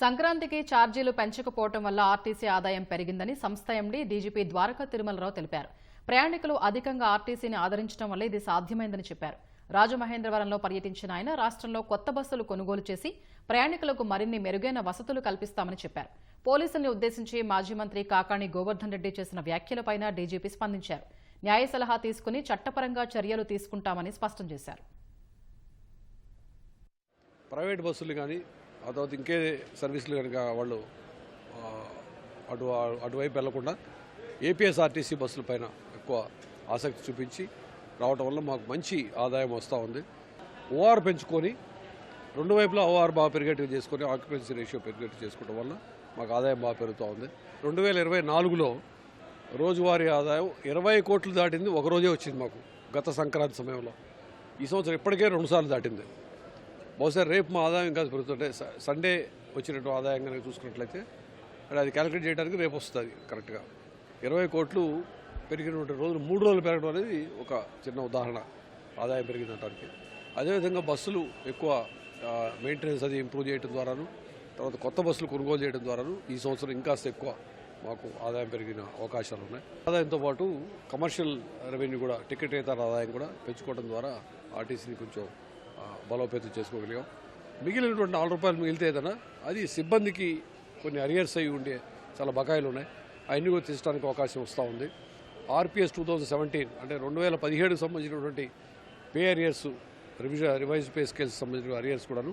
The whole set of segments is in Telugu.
సంక్రాంతికి ఛార్జీలు పెంచకపోవటం వల్ల ఆర్టీసీ ఆదాయం పెరిగిందని సంస్థ ఎండీ డీజీపీ ద్వారకా తిరుమలరావు తెలిపారు. ప్రయాణికులు అధికంగా ఆర్టీసీని ఆదరించడం వల్ల ఇది సాధ్యమైందని చెప్పారు. రాజమహేంద్రవరంలో పర్యటించిన ఆయన రాష్ట్రంలో కొత్త బస్సులు కొనుగోలు చేసి ప్రయాణికులకు మరిన్ని మెరుగైన వసతులు కల్పిస్తామని చెప్పారు. పోలీసుల్ని ఉద్దేశించి మాజీ మంత్రి కాకాణి గోవర్ధన్ రెడ్డి చేసిన వ్యాఖ్యలపైన డీజీపీ స్పందించారు. న్యాయ సలహా తీసుకుని చట్టపరంగా చర్యలు తీసుకుంటామని స్పష్టం చేశారు. ప్రైవేట్ బస్సులు కానీ ఆ తర్వాత ఇంకే సర్వీసులు కనుక వాళ్ళు అటు అటువైపు వెళ్ళకుండా ఏపీఎస్ఆర్టీసీ బస్సుల పైన ఎక్కువ ఆసక్తి చూపించి రావటం వల్ల మాకు మంచి ఆదాయం వస్తూ ఉంది. ఓఆర్ పెంచుకొని రెండు వైపులా ఓఆర్ బాగా పెరిగేట్టుగా చేసుకొని ఆక్యుపెన్సీ రేషియో పెరిగేట్టు చేసుకోవడం వల్ల మాకు ఆదాయం బాగా పెరుగుతూ ఉంది. రెండు వేల ఇరవై నాలుగులో రోజువారీ ఆదాయం ఇరవై కోట్లు దాటింది ఒకరోజే వచ్చింది మాకు గత సంక్రాంతి సమయంలో. ఈ సంవత్సరం ఇప్పటికే రెండుసార్లు దాటింది. బహుశా రేపు మా ఆదాయం కాదు పెరుగుతుంటే స- సండే వచ్చినట్టు ఆదాయం కనుక చూసుకున్నట్లయితే అంటే అది క్యాలిక్యులేట్ చేయడానికి రేపు వస్తుంది కరెక్ట్గా ఇరవై కోట్లు పెరిగినటువంటి రోజులు మూడు రోజులు పెరగడం అనేది ఒక చిన్న ఉదాహరణ ఆదాయం పెరిగిందటానికి అదేవిధంగా బస్సులు ఎక్కువ మెయింటెనెన్స్ అది ఇంప్రూవ్ చేయడం ద్వారాను తర్వాత కొత్త బస్సులు కొనుగోలు చేయడం ద్వారాను ఈ సంవత్సరం ఇంకాస్త ఎక్కువ మాకు ఆదాయం పెరిగిన అవకాశాలు ఉన్నాయి. ఆదాయంతో పాటు కమర్షియల్ రెవెన్యూ కూడా టికెట్ ఇతర ఆదాయం కూడా పెంచుకోవడం ద్వారా ఆర్టీసీని కొంచెం బలోపేతం చేసుకోగలిగాం. మిగిలినటువంటి నాలుగు రూపాయలు మిగిలితే ఏదైనా అది సిబ్బందికి కొన్ని అరియర్స్ అయి ఉండే చాలా బకాయిలు ఉన్నాయి. అవన్నీ కూడా తీర్చడానికి అవకాశం వస్తూ ఉంది. ఆర్పిఎస్ టూ థౌజండ్ సెవెంటీన్ అంటే రెండు వేల పదిహేడుకు సంబంధించినటువంటి pay arrears revision revise pay scales సంబంధించిన అరియర్స్ కూడాను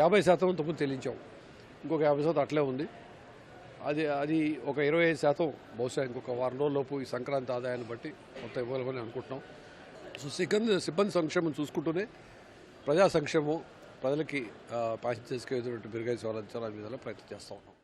యాభై శాతం తప్పు తెలించాం ఇంకొక యాభై శాతం అట్లే ఉంది. అది అది ఒక ఇరవై ఐదు శాతం బహుశా ఇంకొక వారం రోజుల్లోపు ఈ సంక్రాంతి ఆదాయాన్ని బట్టి మొత్తం ఇవ్వాలని అనుకుంటున్నాం. సో సిబ్బంది సిబ్బంది సంక్షేమం చూసుకుంటూనే ప్రజా సంక్షేమం ప్రజలకి ప్యాసింజర్స్కి ఎదురు మెరుగైన సేవలు అందించాలని విధంగా ప్రయత్నం చేస్తూ ఉన్నాం.